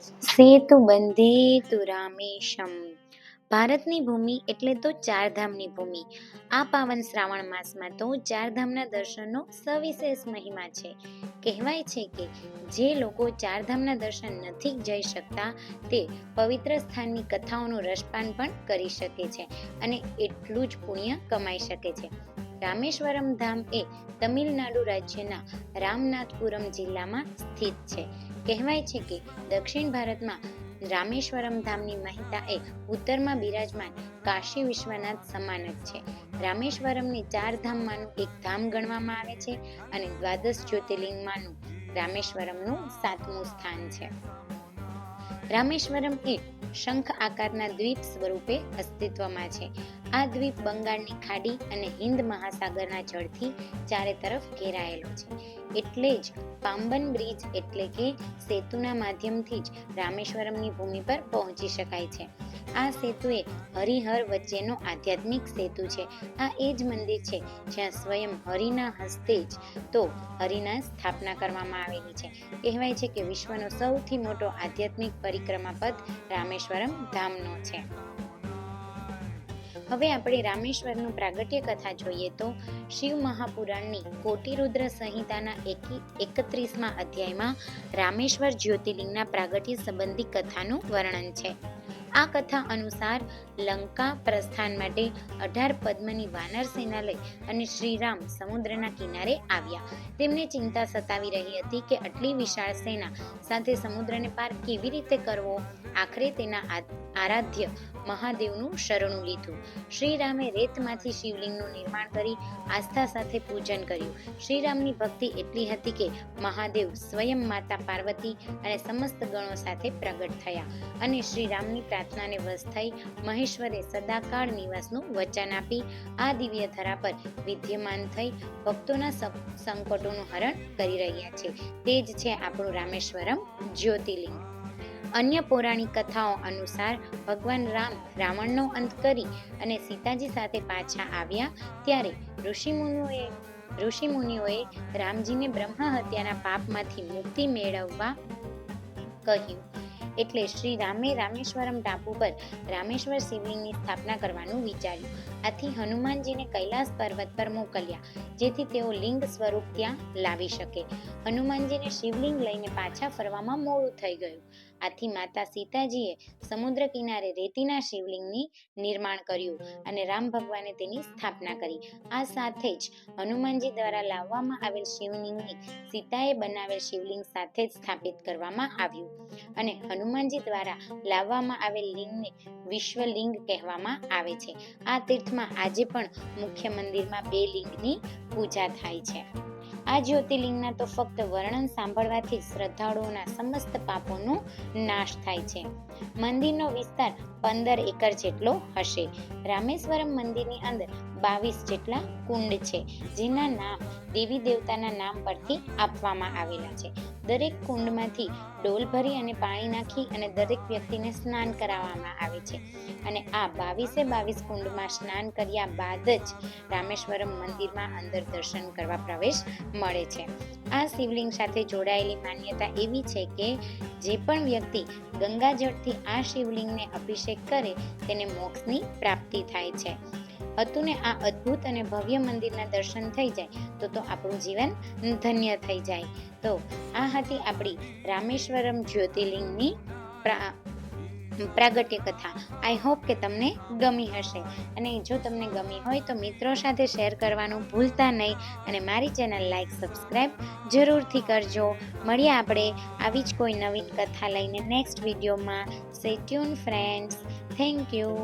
સેતુ બંધેતુ રામેશમ ભારતની ભૂમિ એટલે તો ચારધામની ભૂમિ. આ પાવન શ્રાવણ માસમાં તો ચારધામના દર્શનનો સવિશેષ મહિમા છે. કહેવાય છે કે જે લોકો ચારધામના દર્શન નથી જઈ શકતા, તે પવિત્ર સ્થાનની કથાઓનું રસપાન પણ કરી શકે છે અને એટલું જ પુણ્ય કમાઈ શકે છે. રામેશ્વરમ ધામ એ તમિલનાડુ રાજ્યના રામનાથપુરમ જિલ્લામાં સ્થિત છે. કહેવાય છે કે દક્ષિણ ભારતમાં રામેશ્વરમ ધામની મહિતા એ ઉત્તરમાં બિરાજમાન કાશી વિશ્વનાથ સમાન જ છે. રામેશ્વરમને ચાર ધામમાંનું એક ધામ ગણવામાં આવે છે અને દ્વાદશ જ્યોતિર્લિંગમાંનું રામેશ્વરમનું સાતમું સ્થાન છે. રામેશ્વરમ એ શંખ આકારના દ્વીપ સ્વરૂપે અસ્તિત્વમાં છે. આ દ્વીપ બંગાળની ખાડી અને હિન્દ મહાસાગરના જળથી ચારે તરફ ઘેરાયેલો છે. એટલે જ પાંબન બ્રિજ એટલે કે સેતુના માધ્યમથી જ રામેશ્વરમની ભૂમિ પર પહોંચી શકાય છે. આ સેતુ એ હરિહર વચ્ચેનો આધ્યાત્મિક સેતુ છે. આ એ જ મંદિર છે જ્યાં સ્વયં હરિના હસ્તે જ તો હરિના સ્થાપના કરવામાં આવેલી છે. કહેવાય છે કે વિશ્વનો સૌથી મોટો આધ્યાત્મિક પરિક્રમા પથ રામેશ્વરમ ધામનો છે. હવે આપણે રામેશ્વરનું પ્રાગટ્ય કથા જોઈએ તો શિવ મહાપુરાણની કોટિરુદ્ર સંહિતાના એકી એકત્રીસમાં અધ્યાયમાં રામેશ્વર જ્યોતિર્લિંગના પ્રાગટ્ય સંબંધી કથાનું વર્ણન છે. આ કથા અનુસાર લંકા પ્રસ્થાન માટે અઢાર પદ્મની વાનર સેના લઈ અને શ્રીરામ સમુદ્રના કિનારે આવ્યા. તેમને ચિંતા સતાવી રહી હતી કે આટલી વિશાળ સેના સાથે સમુદ્રને પાર કેવી રીતે કરવો? આખરે તેના આ- આરાધ્ય મહાદેવનું શરણું લીધું. શ્રીરામે રેતમાંથી શિવલિંગનું નિર્માણ કરી આસ્થા સાથે પૂજન કર્યું. શ્રીરામની ભક્તિ એટલી હતી કે મહાદેવ સ્વયં માતા પાર્વતી અને સમસ્ત ગણો સાથે પ્રગટ થયા અને શ્રીરામની પ્રાર્થનાને વશ થઈ મહેશ્વરે સદાકાળ નિવાસનું વચન આપી આ દિવ્ય ધરા પર વિદ્યમાન થઈ ભક્તોના સંકટોનું હરણ કરી રહ્યા છે. તે જ છે આપણું રામેશ્વરમ જ્યોતિર્લિંગ. અન્ય પૌરાણિક કથાઓ અનુસાર ભગવાન રામ રાવણનો અંત કરી અને સીતાજી સાથે પાછા આવ્યા ત્યારે ઋષિમુનિઓએ ઋષિમુનિઓએ રામજીને બ્રહ્મ હત્યાના પાપમાંથી મુક્તિ મેળવવા કહ્યું. એટલે શ્રી રામે રામેશ્વરમ ટાપુ પર રામેશ્વર શિવલિંગની સ્થાપના કરવાનું વિચાર્યું. આથી હનુમાનજીને કૈલાસ પર્વત પર મોકલ્યા, જેથી તેઓ લિંગ સ્વરૂપ ત્યાં લાવી શકે. હનુમાનજીને શિવલિંગ લઈને પાછા ફરવામાં મોડું થઈ ગયું. આથી માતા સીતાજીએ સમુદ્ર કિનારે રેતીના શિવલિંગની નિર્માણ કર્યું અને રામ ભગવાને તેની સ્થાપના કરી. આ સાથે જ હનુમાનજી દ્વારા લાવવામાં આવેલ શિવલિંગની સીતાએ બનાવેલ શિવલિંગ સાથે જ સ્થાપિત કરવામાં આવ્યું અને હનુમાનજી દ્વારા લાવવામાં આવેલ લિંગને વિશ્વલિંગ કહેવામાં આવે છે. આ તીર્થમાં આજે પણ મુખ્ય મંદિરમાં બે લિંગની પૂજા થાય છે. આ જ્યોતિર્લિંગના તો ફક્ત વર્ણન સાંભળવાથી શ્રદ્ધાળુઓના સમસ્ત પાપોનો નાશ થાય છે. મંદિરનો વિસ્તાર પંદર એકર જેટલો હશે. રામેશ્વરમ મંદિરની અંદર બાવીસ જેટલા કુંડ છે, જેના નામ દેવી દેવતાના નામ પરથી આપવામાં આવેલા છે. દરેક કુંડમાંથી ડોલ ભરી અને પાણી નાખી અને દરેક વ્યક્તિને સ્નાન કરાવવામાં આવે છે. અને આ બાવીસે બાવીસ કુંડમાં સ્નાન કર્યા બાદ જ રામેશ્વરમ મંદિરમાં અંદર દર્શન કરવા પ્રવેશ મળે છે. આ શિવલિંગ સાથે જોડાયેલી માન્યતા એવી છે કે જે પણ વ્યક્તિ ગંગાજળથી આ શિવલિંગને અભિષેક કરે, તેને મોક્ષની પ્રાપ્તિ થાય છે. હતું ને આ અદ્ભુત અને ભવ્ય મંદિરના દર્શન થઈ જાય, તો તો આપણું જીવન ધન્ય થઈ જાય. તો આ હતી આપણી રામેશ્વરમ જ્યોતિર્લિંગની પ્રા, પ્રાગટ્ય કથા. આઈ હોપ કે તમને ગમી હશે. અને જો તમને ગમી હોય તો મિત્રો સાથે શેર કરવાનું ભૂલતા નહીં. અને મારી ચેનલ લાઈક સબસ્ક્રાઈબ જરૂરથી કરજો. મળીએ આપણે આવી જ કોઈ નવીન કથા લઈને નેક્સ્ટ વિડીયોમાં સે ટ્યુન ફ્રેન્ડ્સ થેન્ક યુ